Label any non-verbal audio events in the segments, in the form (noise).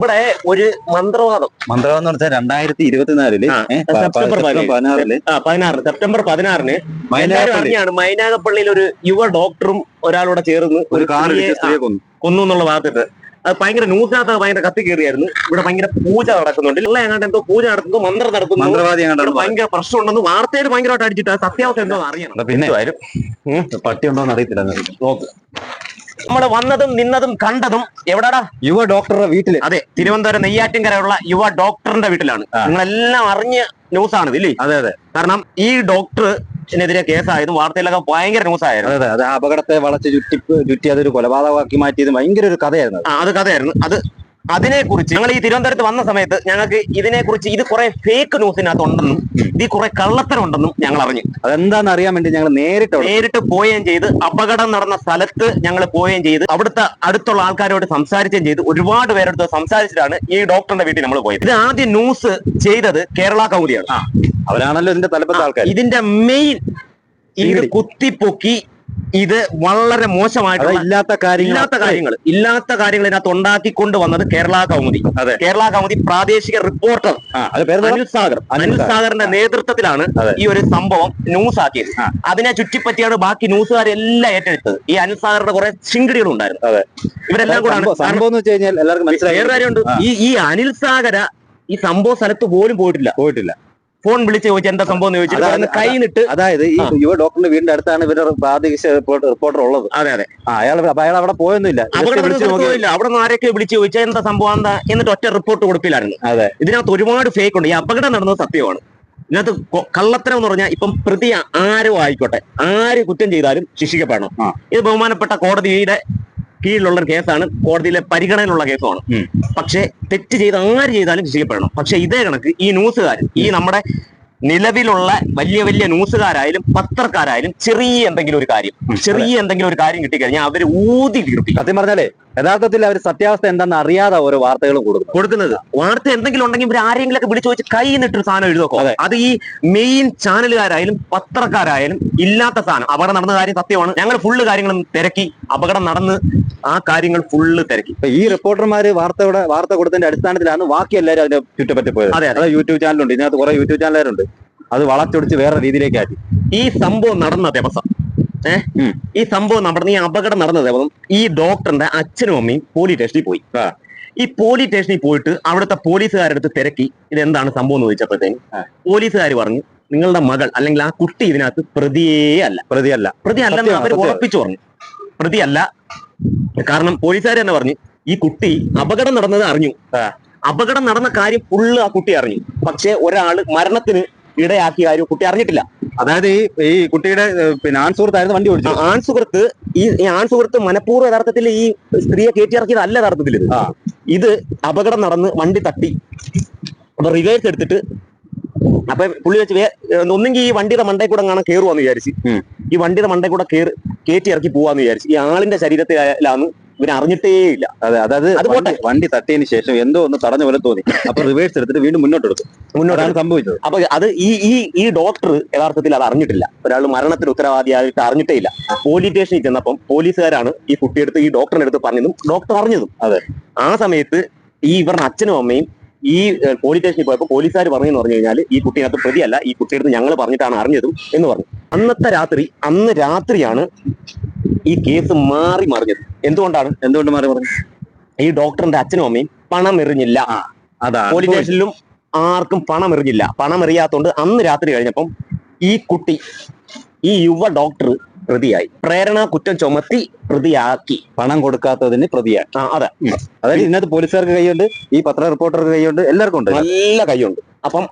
ഇവിടെ ഒരു മന്ത്രവാദം. മന്ത്രവാദം എന്ന് പറഞ്ഞാൽ രണ്ടായിരത്തി ഇരുപത്തിനാലിൽ സെപ്റ്റംബർ പതിനാറിൽ പതിനാറിന് സെപ്റ്റംബർ പതിനാറിന് മൈനാഗപ്പള്ളിയാണ് അറിഞ്ഞാണ് മൈനാഗപ്പള്ളിയിൽ ഒരു യുവ ഡോക്ടറും ഒരാളൂടെ ചേർന്ന് ഒരു കൊന്നു. എന്നുള്ള ഭാഗത്തിട്ട് അത് ഭയങ്കര ന്യൂസിനകത്ത് ഭയങ്കര കത്തി കയറിയായിരുന്നു. ഇവിടെ ഭയങ്കര പൂജ നടക്കുന്നുണ്ട്. ഉള്ള എങ്ങാണ്ട് എന്തോ പൂജ നടത്തുന്നു മന്ത്രം നടത്തുന്നു. മന്ത്രവാദി ഭയങ്കര പ്രശ്നമുണ്ടെന്ന് വാർത്തയിൽ ഭയങ്കരമായിട്ട് അടിച്ചിട്ട് സത്യാവസ്ഥ എന്തോ അറിയണം. പിന്നെ പട്ടി ഉണ്ടോ ഉണ്ടോന്ന് അറിയത്തില്ല. നോക്ക്. നമ്മൾ വന്നതും നിന്നതും കണ്ടതും എവിടാടാ? യുവ ഡോക്ടറുടെ വീട്ടിൽ. അതെ തിരുവനന്തപുരം നെയ്യാറ്റിൻകരയുള്ള യുവ ഡോക്ടറിന്റെ വീട്ടിലാണ്. നിങ്ങളെല്ലാം അറിഞ്ഞ ന്യൂസ് ആണ് ഇല്ലേ? അതെ അതെ. കാരണം ഈ ഡോക്ടർ െതിരെ കേസായതും വാർത്തയിലൊക്കെ ഭയങ്കര ന്യൂസ് ആയിരുന്നു അതെ. അതെ അപകടത്തെ വളച്ച് ചുറ്റി ചുറ്റി അതൊരു കൊലപാതകമാക്കി മാറ്റിയത് ഭയങ്കര ഒരു കഥയായിരുന്നു അത് കഥയായിരുന്നു. അത് അതിനെക്കുറിച്ച് ഞങ്ങൾ ഈ തിരുവനന്തപുരത്ത് വന്ന സമയത്ത് ഞങ്ങൾക്ക് ഇതിനെക്കുറിച്ച് ഇത് കുറെ ഫേക്ക് ന്യൂസിനകത്ത് ഉണ്ടെന്നും ഇത് കുറെ കള്ളത്തരം ഉണ്ടെന്നും ഞങ്ങൾ അറിഞ്ഞു. അതെന്താന്ന് അറിയാൻ വേണ്ടി ഞങ്ങൾ നേരിട്ട് നേരിട്ട് പോവുകയും ചെയ്ത് അപകടം നടന്ന സ്ഥലത്ത് ഞങ്ങൾ പോവുകയും ചെയ്ത് അവിടുത്തെ അടുത്തുള്ള ആൾക്കാരോട് സംസാരിക്കുകയും ചെയ്ത് ഒരുപാട് പേരെടുത്ത് സംസാരിച്ചിട്ടാണ് ഈ ഡോക്ടറിന്റെ വീട്ടിൽ നമ്മൾ പോയത്. ഇത് ആദ്യം ന്യൂസ് ചെയ്തത് കേരള കൗമുദിയാണ്. അവരാണല്ലോ ഇതിന്റെ തലപ്പത്തെ ആൾക്കാർ ഇതിന്റെ മെയിൻ ഇത് തീവ്രി. കുത്തിപ്പൊക്കി ഇത് വളരെ മോശമായിട്ട് മോശമായിട്ടുള്ള ഇല്ലാത്ത കാര്യങ്ങൾ. ഇല്ലാത്ത കാര്യങ്ങൾ. ഇല്ലാത്ത കാര്യങ്ങൾ ഇതിനകത്ത് ഉണ്ടാക്കിക്കൊണ്ട് വന്നത് കേരള കൗമുദി. അതെ. കേരള കൗമുദി പ്രാദേശിക റിപ്പോർട്ടർ അനിൽ സാഗർ. അനിൽ സാഗറിന്റെ നേതൃത്വത്തിലാണ് ഈ ഒരു സംഭവം ന്യൂസ് ആക്കിയത് അതിനെ ചുറ്റിപ്പറ്റിയാണ് ബാക്കി ന്യൂസുകാരെല്ലാം ഏറ്റെടുത്തത്. ഈ അനിൽ സാഗറിന്റെ കുറെ ശിങ്കടികൾ ഉണ്ടായിരുന്നു. ഇവരെല്ലാം കൂടെ സംഭവം എല്ലാവർക്കും മനസ്സിലായി. കാര്യമുണ്ട്. ഈ ഈ അനിൽ സാഗര ഈ സംഭവ സ്ഥലത്ത് പോലും പോയിട്ടില്ല. പോയിട്ടില്ല. ഫോൺ വിളിച്ച് ചോദിച്ചു എന്താ സംഭവം ചോദിച്ചിട്ട് കൈ നിട്ട് അതായത് ഈ യുവ ഡോക്ടറിന്റെ വീടിന്റെ അടുത്താണ് ഇവരുടെ പ്രാദേശിക റിപ്പോർട്ടർ റിപ്പോർട്ടർ ഉള്ളത്. അതെ അതെ. അയാൾ അയാൾ അവിടെ പോയൊന്നുമില്ല. അവിടെ നിന്ന് ആരൊക്കെ വിളിച്ച് ചോദിച്ചാൽ എന്താ സംഭവം എന്താ എന്നിട്ട് ഒറ്റ റിപ്പോർട്ട് കൊടുപ്പില്ലായിരുന്നു. അതെ. ഇതിനകത്ത് ഒരുപാട് ഫേക്ക് ഉണ്ട്. ഈ അപകടം നടന്നത് സത്യമാണ്. ഇതിനകത്ത് കള്ളത്തരം എന്ന് പറഞ്ഞാൽ ഇപ്പം പ്രതി ആരും ആയിക്കോട്ടെ. ആര് കുറ്റം ചെയ്താലും ശിക്ഷിക്കപ്പെടണം. ഇത് ബഹുമാനപ്പെട്ട കോടതിയുടെ കീഴിലുള്ള കേസാണ് കോടതിയിലെ പരിഗണനയിലുള്ള കേസുമാണ്. പക്ഷേ തെറ്റ് ചെയ്ത് ആര് ചെയ്താലും ശിക്ഷിക്കപ്പെടണം പക്ഷെ ഇതേ കണക്ക് ഈ ന്യൂസുകാർ ഈ നമ്മുടെ നിലവിലുള്ള വലിയ വലിയ ന്യൂസുകാരായാലും പത്രക്കാരായാലും ചെറിയ എന്തെങ്കിലും ഒരു കാര്യം ചെറിയ എന്തെങ്കിലും ഒരു കാര്യം കിട്ടിക്കഴിഞ്ഞാൽ അവർ ഊതി തീർപ്പിക്കും സത്യം പറഞ്ഞാലേ യഥാർത്ഥത്തിൽ അവർ സത്യാവസ്ഥ എന്താണെന്ന് അറിയാതെ ഓരോ വാർത്തകളും കൊടുക്കും കൊടുക്കുന്നത്. വാർത്ത എന്തെങ്കിലും ഉണ്ടെങ്കിൽ ഇവർ ആരെങ്കിലും ഒക്കെ വിളിച്ചു വെച്ച് കൈ നിട്ടൊരു സാധനം എഴുതൊക്കെ അതെ. ഈ മെയിൻ ചാനലുകാരായാലും പത്രക്കാരായാലും ഇല്ലാത്ത സാധനം. അപകടം നടന്ന കാര്യം സത്യമാണ്. ഞങ്ങൾ ഫുള്ള് കാര്യങ്ങളും തിരക്കി. അപകടം നടന്ന് ആ കാര്യങ്ങൾ ഫുള്ള് തിരക്കി. ഇപ്പൊ ഈ റിപ്പോർട്ടർമാര് വാർത്തയുടെ വാർത്ത കൊടുത്തതിന്റെ അടിസ്ഥാനത്തിലാണ് ബാക്കി എല്ലാവരും അതിന്റെ ചുറ്റപ്പറ്റി പോയത്. അതെ, അതെ. യൂട്യൂബ് ചാനലുണ്ട്. ഇതിനകത്ത് കുറെ യൂട്യൂബ് ചാനലുകാരുണ്ട്. അത് വളച്ചൊടിച്ച് വേറെ രീതിയിലേക്ക് ആക്കി. ഈ സംഭവം നടന്ന ദിവസം ഏഹ് ഈ സംഭവം നടന്ന ഈ അപകടം നടന്ന ദിവസം ഈ ഡോക്ടറിന്റെ അച്ഛനും അമ്മയും പോലീസ് സ്റ്റേഷനിൽ പോയി. ഈ പോലീസ് സ്റ്റേഷനിൽ പോയിട്ട് അവിടുത്തെ പോലീസുകാരെടുത്ത് തിരക്കി ഇതെന്താണ് സംഭവം എന്ന് ചോദിച്ചപ്പോഴത്തേക്കും. പോലീസുകാർ പറഞ്ഞു നിങ്ങളുടെ മകൾ അല്ലെങ്കിൽ ആ കുട്ടി ഇതിനകത്ത് പ്രതിയേ അല്ല. പ്രതിയല്ല. പ്രതി അല്ലെന്ന് അവർ ഉറപ്പിച്ചു പറഞ്ഞു. പ്രതിയല്ല. കാരണം പോലീസുകാർ തന്നെ പറഞ്ഞു ഈ കുട്ടി അപകടം നടന്നത് അറിഞ്ഞു. അപകടം നടന്ന കാര്യം ഫുള്ള് ആ കുട്ടി അറിഞ്ഞു. പക്ഷെ ഒരാൾ മരണത്തിന് ഇടയാക്കിയ കാര്യം കുട്ടി അറിഞ്ഞിട്ടില്ല. അതായത് ഈ ഈ കുട്ടിയുടെ പിന്നെ പിന്നെ ആൺസുഹൃത്തായിരുന്നു വണ്ടി ഓടിച്ചു ആൺ സുഹൃത്ത് ഈ ഈ ആൺ സുഹൃത്ത് മനഃപൂർവ യഥാർത്ഥത്തിൽ ഈ സ്ത്രീയെ കയറ്റിയിറക്കിയതല്ല യഥാർത്ഥത്തിൽ ഇത്. ഇത് അപകടം നടന്ന് വണ്ടി തട്ടി. അപ്പൊ റിവേഴ്സ് എടുത്തിട്ട് അപ്പൊ പുള്ളി വെച്ച് ഒന്നെങ്കിൽ ഈ വണ്ടിയുടെ മണ്ടയിൽ കൂടെ കാണാൻ കയറുവാന്ന് വിചാരിച്ച്. ഈ വണ്ടിയുടെ മണ്ടയിൽ കൂടെ കയറി കയറ്റി ഇറക്കി പോവാന്ന് വിചാരിച്ചു. ഈ ആളിന്റെ ശരീരത്തിലാണ് ഇവന് അറിഞ്ഞിട്ടേ ഇല്ല അതെ അതായത് അത് പോട്ടെ. വണ്ടി- തട്ടിയതിനു ശേഷം എന്തോ ഒന്ന് തടഞ്ഞ പോലെ തോന്നി. അപ്പൊ റിവേഴ്സ് എടുത്തിട്ട് വീണ്ടും മുന്നോട്ട് എടുക്കും. മുന്നോട്ടാണ് സംഭവിച്ചത്. അപ്പൊ അത് ഈ ഈ ഈ ഡോക്ടർ യഥാർത്ഥത്തിൽ അത് അറിഞ്ഞിട്ടില്ല. ഒരാൾ മരണത്തിന് ഉത്തരവാദിയായിട്ട് അറിഞ്ഞിട്ടേ ഇല്ല പോലീസ് സ്റ്റേഷനിൽ ചെന്നപ്പം പോലീസുകാരാണ് ഈ കുട്ടിയെടുത്ത് ഈ ഡോക്ടറിനെ എടുത്ത് പറഞ്ഞതും ഡോക്ടർ അറിഞ്ഞതും. അതെ. ആ സമയത്ത് ഈ ഇവരുടെ അച്ഛനും അമ്മയും ഈ പോലീസ് സ്റ്റേഷനിൽ പോയപ്പോൾ പോലീസുകാർ പറഞ്ഞെന്ന് പറഞ്ഞു കഴിഞ്ഞാൽ ഈ കുട്ടിനകത്ത് പ്രതിയല്ല. ഈ കുട്ടിയെടുത്ത് ഞങ്ങൾ പറഞ്ഞിട്ടാണ് അറിഞ്ഞതും എന്ന് പറഞ്ഞു. അന്നത്തെ രാത്രി അന്ന് രാത്രിയാണ് ഈ കേസ് മാറി മറിഞ്ഞത്. എന്തുകൊണ്ടാണ്? എന്തുകൊണ്ട് മാറി പറഞ്ഞു ഈ ഡോക്ടറിന്റെ അച്ഛനും അമ്മയും പണം എറിഞ്ഞില്ല അതാ പോലീസ് സ്റ്റേഷനിലും ആർക്കും പണം എറിഞ്ഞില്ല പണം എറിയാത്തോണ്ട് അന്ന് രാത്രി കഴിഞ്ഞപ്പം ഈ കുട്ടി ഈ യുവ ഡോക്ടർ പ്രതിയായി. പ്രേരണ കുറ്റം ചുമത്തി പ്രതിയാക്കി. പണം കൊടുക്കാത്തതിന് പ്രതിയാക്കി ആ അതെ. അതായത് ഇതിനകത്ത് പോലീസുകാർക്ക് കൈയുണ്ട് ഈ പത്ര റിപ്പോർട്ടർക്ക് കൈയുണ്ട് എല്ലാവർക്കും ഉണ്ട് നല്ല കൈയുണ്ട്. അപ്പം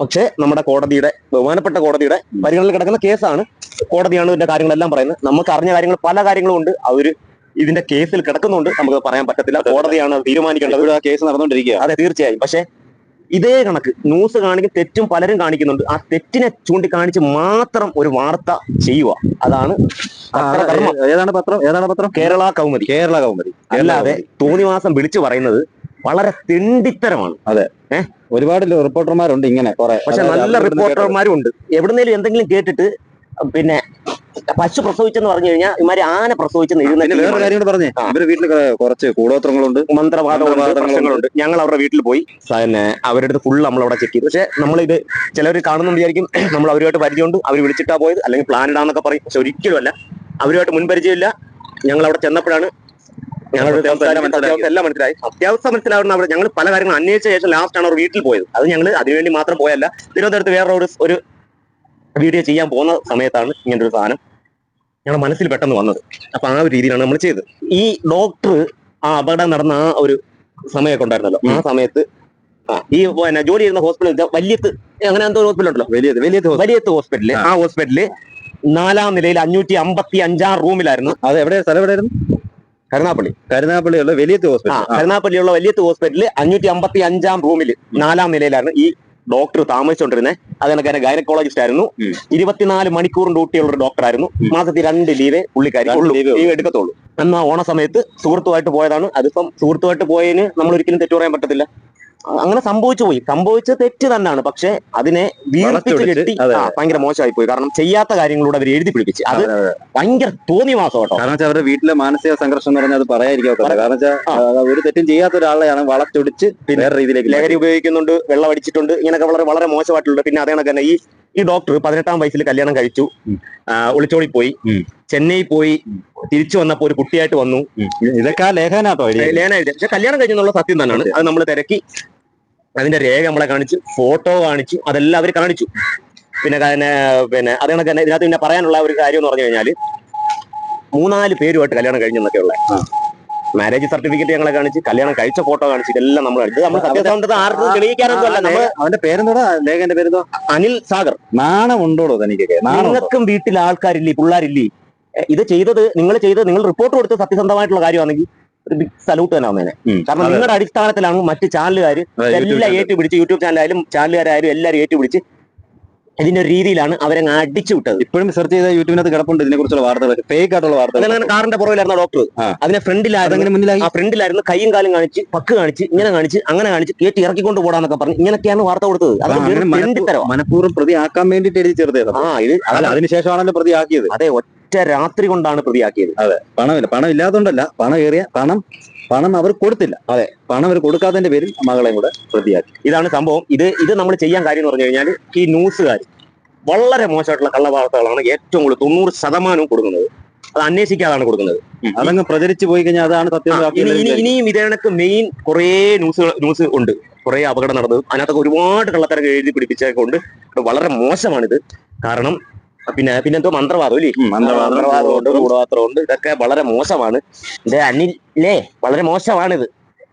പക്ഷേ നമ്മുടെ കോടതിയുടെ ബഹുമാനപ്പെട്ട കോടതിയുടെ പരിഗണനയിൽ കിടക്കുന്ന കേസാണ് കോടതിയാണ് ഇതിന്റെ കാര്യങ്ങളെല്ലാം പറയുന്നത്. നമുക്ക് അറിഞ്ഞ കാര്യങ്ങൾ പല കാര്യങ്ങളും ഉണ്ട്. അവർ ഇതിന്റെ കേസിൽ കിടക്കുന്നുണ്ട്. നമുക്ക് പറയാൻ പറ്റത്തില്ല. കോടതിയാണ് അത് തീരുമാനിക്കേണ്ടത്. ഇവിടെ ആ കേസ് നടന്നുകൊണ്ടിരിക്കുക അതെ തീർച്ചയായും. പക്ഷെ ഇതേ കണക്ക് ന്യൂസ് കാണിക്കും തെറ്റും പലരും കാണിക്കുന്നുണ്ട്. ആ തെറ്റിനെ ചൂണ്ടിക്കാണിച്ച് മാത്രം ഒരു വാർത്ത ചെയ്യുക. അതാണ് ഏതാണ് പത്രം? ഏതാണ് പത്രം? കേരള കൗമുദി. കേരള കൗമുദി. അല്ലാതെ. തോന്നിവാസം വിളിച്ചു പറയുന്നത് വളരെ തെണ്ടിത്തരമാണ്. ഒരുപാട് റിപ്പോർട്ടർമാരുണ്ട് ഇങ്ങനെ കുറെ. പക്ഷെ നല്ല. റിപ്പോർട്ടർമാരും ഉണ്ട് എവിടുന്നേലും എന്തെങ്കിലും കേട്ടിട്ട് പിന്നെ പശു പ്രസവിച്ചെന്ന് പറഞ്ഞു കഴിഞ്ഞാൽ ഇമാര് ആന പ്രസവിച്ചെന്ന് വേറെ എഴുതുന്ന കാര്യം കൂടെ പറഞ്ഞേ. ആ. വീട്ടിൽ കുറച്ച് കൂടോത്രങ്ങളുണ്ട്. മന്ത്രവാദങ്ങളുണ്ട്. ഞങ്ങൾ അവരുടെ വീട്ടിൽ പോയി. പിന്നെ അവരുടെ അടുത്ത് ഫുൾ നമ്മൾ അവിടെ ചെക്ക് ചെയ്തു. പക്ഷെ നമ്മളിത് ചിലർ കാണുന്നു വിചാരിക്കും. (clears throat) നമ്മൾ അവരുമായിട്ട് പരിചയമുണ്ട്. അവർ വിളിച്ചിട്ടാ പോയത്. അല്ലെങ്കിൽ പ്ലാൻ ഇടാന്നൊക്കെ പറയും. പക്ഷെ ഒരിക്കലും അല്ല അവരുമായിട്ട് മുൻപരിചയമില്ല. ഞങ്ങൾ അവിടെ ചെന്നപ്പോഴാണ് എല്ലാം മനസ്സിലായി. സത്യാവസ്ഥ മനസ്സിലാവുന്ന അവിടെ ഞങ്ങൾ പല കാര്യങ്ങളും അന്വേഷിച്ച ശേഷം ലാസ്റ്റ് ആണ് അവർ വീട്ടിൽ പോയത്. അത് ഞങ്ങൾ അതിനുവേണ്ടി മാത്രം പോയല്ല. തിരുവനന്തപുരത്ത് വേറെ ഒരു ഒരു വീഡിയോ ചെയ്യാൻ പോകുന്ന സമയത്താണ് ഇങ്ങനെ ഒരു സാധനം ഞങ്ങളുടെ മനസ്സിൽ പെട്ടെന്ന് വന്നത്. അപ്പൊ ആ ഒരു രീതിയിലാണ് നമ്മൾ ചെയ്തത്. ഈ ഡോക്ടർ ആ അപകടം നടന്ന ആ ഒരു സമയമൊക്കെ ഉണ്ടായിരുന്നല്ലോ. ആ സമയത്ത് ഈ പിന്നെ ജോലി ചെയ്യുന്ന ഹോസ്പിറ്റൽ വലിയത്ത് അങ്ങനെ എന്തോ ഹോസ്പിറ്റൽ ഉണ്ടല്ലോ. വലിയ വലിയ ദിവസം വലിയത്ത് ഹോസ്പിറ്റൽ ആ. ഹോസ്പിറ്റലിൽ നാലാം നിലയിൽ അഞ്ഞൂറ്റി അമ്പത്തി അഞ്ചാം റൂമിലായിരുന്നു അത് എവിടെ സ്ഥലം എവിടെയായിരുന്നു? കരുനാപ്പള്ളി കരുനാപ്പള്ളിയുള്ള വലിയ ഹോസ്പിറ്റൽ. കരുനാപ്പള്ളിയുള്ള വലിയത്ത് ഹോസ്പിറ്റലിൽ അഞ്ഞൂറ്റി അമ്പത്തി അഞ്ചാം റൂമിൽ നാലാം നിലയിലാണ് ഈ ഡോക്ടർ താമസിച്ചുകൊണ്ടിരുന്നത് അത് കണക്ക് ഗൈനക്കോളജിസ്റ്റ് ആയിരുന്നു. ഇരുപത്തിനാല് മണിക്കൂർ ഡ്യൂട്ടിയുള്ള ഒരു ഡോക്ടർ ആയിരുന്നു മാസത്തിൽ രണ്ട് ലീവേ പുള്ളിക്കാരി ലീവ് എടുക്കത്തുള്ളൂ. എന്നാ ഓണ സമയത്ത് സുഹൃത്തുമായിട്ട് പോയതാണ്. അതിപ്പം സുഹൃത്തുമായിട്ട് പോയതിന് നമ്മൾ ഒരിക്കലും തെറ്റു പറയാൻ പറ്റത്തില്ല. അങ്ങനെ സംഭവിച്ചു പോയി. സംഭവിച്ച തെറ്റ് തന്നെയാണ്. പക്ഷെ അതിനെ വീർപ്പിച്ച് കെട്ടി ഭയങ്കര മോശമായി പോയി. കാരണം ചെയ്യാത്ത കാര്യങ്ങളോട് അവർ എഴുതി പിടിപ്പിച്ച്. അത് ഭയങ്കര തോന്നിവാസം കേട്ടോ. കാരണം അവരുടെ വീട്ടിലെ മാനസിക സംഘർഷം എന്ന് പറഞ്ഞാൽ അത് പറയാതിരിക്കാത്ത കാരണം വെച്ചാൽ ഒരു തെറ്റും ചെയ്യാത്ത ഒരാളെയാണ് വളച്ചൊടിച്ച് വേറെ രീതിയിലേക്ക് ലഹരി ഉപയോഗിക്കുന്നുണ്ട് വെള്ളം അടിച്ചിട്ടുണ്ട് ഇങ്ങനെയൊക്കെ വളരെ വളരെ മോശമായിട്ടുണ്ട് പിന്നെ അതേ കണക്ക് തന്നെ ഈ ഈ ഡോക്ടർ പതിനെട്ടാം വയസ്സിൽ കല്യാണം കഴിച്ചു. ഒളിച്ചോളി പോയി. ചെന്നൈ പോയി. തിരിച്ചു വന്നപ്പോ ഒരു കുട്ടിയായിട്ട് വന്നു. ഇതൊക്കെ ആ ലേഖനാട്ടോ ലേഖന കല്യാണം കഴിഞ്ഞെന്നുള്ള സത്യം തന്നെയാണ്. അത് നമ്മൾ തിരക്കി. അതിന്റെ രേഖ നമ്മളെ കാണിച്ചു ഫോട്ടോ കാണിച്ചു അതെല്ലാം അവർ കാണിച്ചു. പിന്നെ പിന്നെ പിന്നെ അത് കണക്ക് തന്നെ ഇതിനകത്ത് പിന്നെ പറയാനുള്ള ഒരു കാര്യം എന്ന് പറഞ്ഞു കഴിഞ്ഞാൽ മൂന്നാൽ പേരുമായിട്ട് കല്യാണം കഴിഞ്ഞെന്നൊക്കെ ഉള്ളത്. മാരേജ് സർട്ടിഫിക്കറ്റ് ഞങ്ങളെ കാണിച്ച് കല്യാണം കഴിച്ച ഫോട്ടോ കാണിച്ച് ഇതെല്ലാം നമ്മൾ ഇത് നമ്മൾ സത്യസന്ധത ആർക്കും തെളിയിക്കാനൊന്നുമല്ല അവന്റെ പേരെന്തോടാ? ലേഖന്റെ പേരെന്തോ അനിൽ സാഗർ. നാണം ഉണ്ടോടോ തനിക്കൊക്കെ? നിങ്ങൾക്കും വീട്ടിൽ ആൾക്കാരില്ലേ പിള്ളേരില്ലേ? ഇത് ചെയ്തത് നിങ്ങൾ ചെയ്തത് നിങ്ങൾ റിപ്പോർട്ട് കൊടുത്ത് സത്യസന്ധമായിട്ടുള്ള കാര്യമാണെങ്കിൽ ഒരു ബിഗ് സല്യൂട്ട് തന്നെ വന്നേനെ. കാരണം. നിങ്ങളുടെ അടിസ്ഥാനത്തിലാണ് മറ്റ് ചാനലുകാർ എല്ലാം. ഏറ്റുപിടിച്ച് യൂട്യൂബ് ചാനലായാലും ചാനലുകാരായാലും എല്ലാവരും ഏറ്റുപിടിച്ച് ഇതിന്റെ രീതിയിലാണ് അവരെ അടിച്ചു വിട്ടത്. ഇപ്പോഴും സെർച്ച് ചെയ്ത യൂട്യൂബിനകത്ത് കിടപ്പുണ്ട് ഇതിനെ കുറിച്ചുള്ള വാർത്തകൾ. ഫേക്ക് ആയിട്ടുള്ള വാർത്തകൾ. കാറിന്റെ പുറകിലായിരുന്ന ഡോക്ടർ അതിനെ ഫ്രണ്ടിലായിരുന്നു. ആ ഫ്രണ്ടിലായിരുന്നു. കൈയും കാലും കാണിച്ച് പക്ക് കാണിച്ച് ഇങ്ങനെ കാണിച്ച് അങ്ങനെ കാണിച്ച് കയറ്റി ഇറക്കിക്കൊണ്ട് പോടാന്നൊക്കെ പറഞ്ഞു ഇങ്ങനെയൊക്കെയാണ് വാർത്ത കൊടുത്തത്. മനഃപൂർവം പ്രതി ആക്കാൻ വേണ്ടിട്ട് എഴുതി ചേർത്തത് ആ ഇത് അതിനുശേഷമാണല്ലോ പ്രതി ആക്കിയത് അതെ ഒറ്റ രാത്രി കൊണ്ടാണ് പ്രതിയാക്കിയത്. അതെ. പണമില്ല. പണം ഇല്ലാത്തതുകൊണ്ടല്ല പണം ഏറിയ പണം പണം അവർ കൊടുത്തില്ല. അതെ. പണം അവർ കൊടുക്കാത്തതിന്റെ പേരിൽ മകളെയും കൂടെ പ്രതിയാക്കി. ഇതാണ് സംഭവം. ഇത് ഇത് നമ്മൾ ചെയ്യാൻ കാര്യം എന്ന് പറഞ്ഞു കഴിഞ്ഞാൽ ഈ ന്യൂസുകാർ വളരെ മോശമായിട്ടുള്ള കള്ളവാർത്തകളാണ് ഏറ്റവും കൂടുതൽ തൊണ്ണൂറ് ശതമാനവും കൊടുക്കുന്നത്. അത് അന്വേഷിക്കാതാണ് കൊടുക്കുന്നത്. അതങ്ങ് പ്രചരിച്ചു പോയി കഴിഞ്ഞാൽ അതാണ് സത്യം ഇനിയും ഇതേ കണക്ക് മെയിൻ കുറേ ന്യൂസ് ന്യൂസ് ഉണ്ട്. കുറേ അപകടം നടന്നത്. അതിനകത്തൊക്കെ ഒരുപാട് കള്ളത്തരം എഴുതി പിടിപ്പിച്ചൊക്കെ ഉണ്ട്. വളരെ മോശമാണിത്. കാരണം പിന്നെ പിന്നെ എന്തോ മന്ത്രവാദം അല്ലേ? ഉണ്ട് മന്ത്രവാദമുണ്ട് കൂടവാത്രമുണ്ട് ഇതൊക്കെ വളരെ മോശമാണ്. ഇത് അനിലേ വളരെ മോശമാണിത്.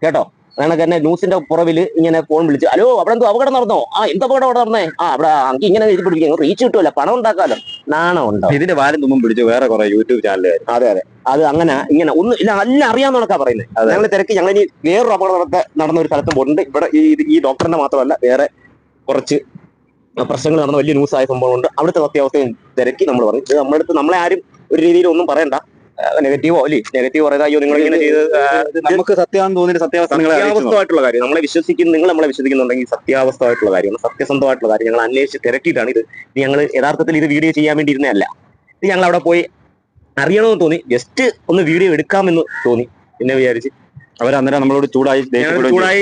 കേട്ടോ? അതാണ് തന്നെ ന്യൂസിന്റെ പുറവിൽ ഇങ്ങനെ ഫോൺ വിളിച്ചു ഹലോ അവിടെ എന്തോ അപകടം നടന്നോ? ആ എന്ത് അപകടം അവിടെ നടന്നേ? ആ അവിടെ അങ്കി ഇങ്ങനെ എഴുതി പിടിക്കും റീച്ച് കിട്ടുമല്ല പണം ഉണ്ടാക്കാലോ. നാണം ഉണ്ടോ? ഇതിന്റെ വാരം തുമ്പും പിടിച്ചു വേറെ കുറെ യൂട്യൂബ് ചാനലുകാർ അതെ അതെ. അത് അങ്ങനെ ഇങ്ങനെ ഒന്ന് ഇല്ല അല്ല അറിയാമെന്നൊക്കെ പറയുന്നത് ഞങ്ങൾ തിരക്ക് ഞങ്ങൾ ഇനി വേറൊരു അപകടമൊക്കെ നടന്ന ഒരു സ്ഥലത്തും പോയിട്ടുണ്ട്. ഇവിടെ ഈ ഈ ഡോക്ടറിന്റെ മാത്രമല്ല വേറെ കുറച്ച് പ്രശ്നങ്ങൾ നടന്ന വലിയ ന്യൂസ് ആയ സംഭവമുണ്ട് അവിടുത്തെ സത്യാവസ്ഥയും തിരക്കി നമ്മൾ പറഞ്ഞു. ഇത് നമ്മുടെ അടുത്ത് നമ്മളെ ആരും ഒരു രീതിയിൽ ഒന്നും പറയണ്ട. നെഗറ്റീവോ അല്ലേ? നെഗറ്റീവ് പറയുന്നത് അയ്യോ നിങ്ങൾ ഇങ്ങനെ ചെയ്ത് നമുക്ക് സത്യമാണെന്ന് തോന്നിയ സത്യാവസ്ഥ. സത്യാവസ്ഥമായിട്ടുള്ള കാര്യം നമ്മളെ വിശ്വസിക്കുന്ന നിങ്ങൾ നമ്മളെ വിശ്വസിക്കുന്നുണ്ടെങ്കിൽ സത്യാവസ്ഥമായിട്ടുള്ള കാര്യമാണ് സത്യസന്ധമായിട്ടുള്ള കാര്യം ഞങ്ങൾ അന്വേഷിച്ച് തിരക്കിയിട്ടാണ് ഇത്. ഞങ്ങൾ യഥാർത്ഥത്തിൽ ഇത് വീഡിയോ ചെയ്യാൻ വേണ്ടി ഇരുന്നതല്ല ഇത് ഞങ്ങൾ അവിടെ പോയി അറിയണമെന്ന് തോന്നി. ജസ്റ്റ് ഒന്ന് വീഡിയോ എടുക്കാമെന്ന് തോന്നി. പിന്നെ വിചാരിച്ച് അവർ അന്നേരം നമ്മളോട് ചൂടായി ചൂടായി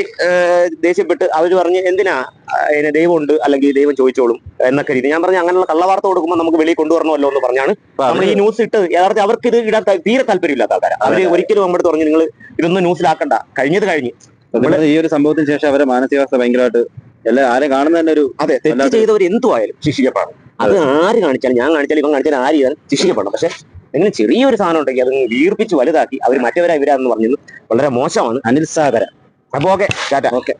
ദേഷ്യപ്പെട്ട് അവർ പറഞ്ഞ് എന്തിനാ അതിന് ദൈവമുണ്ട് അല്ലെങ്കിൽ ദൈവം ചോദിച്ചോളും എന്നൊക്കെ രീതി. ഞാൻ പറഞ്ഞ അങ്ങനെയുള്ള കള്ളവാർത്ത കൊടുക്കുമ്പോൾ നമുക്ക് വെളിയിൽ കൊണ്ടുവരണമല്ലോ എന്ന് പറഞ്ഞാണ് നമ്മൾ ഈ ന്യൂസ് ഇട്ട് യഥാർത്ഥം അവർക്ക് ഇത് ഇടാൻ തീരെ താല്പര്യമില്ലാത്ത ആൾക്കാർ അവർ ഒരിക്കലും നമ്മുടെ പറഞ്ഞു നിങ്ങൾ ഇതൊന്നും ന്യൂസിലാക്കണ്ട. കഴിഞ്ഞത് കഴിഞ്ഞ്. ഈ ഒരു സംഭവത്തിന് ശേഷം അവരെ മാനസികാവസ്ഥ ഭയങ്കരമായിട്ട് എല്ലാ ആരെ കാണുന്ന തന്നെ ഒരു അതെ തെറ്റ് ചെയ്തവർ എന്തുമായാലും ശിക്ഷിക്കപ്പെടണം. അത്. ആര് കാണിച്ചാലും ഞാൻ കാണിച്ചാലും ഇവൻ കാണിച്ചാലും ആര് ചെയ്താലും ശിക്ഷിക്കപ്പെടണം. പക്ഷെ നിങ്ങൾ ചെറിയൊരു സാധനം ഉണ്ടെങ്കിൽ അത് വീർപ്പിച്ച് വലുതാക്കി അവർ മറ്റവരാ ഇവരാന്ന് പറഞ്ഞത് വളരെ മോശമാണ് അനിൽ സാഗര അപ്പൊ ഓക്കെ ടാറ്റ. ഓക്കെ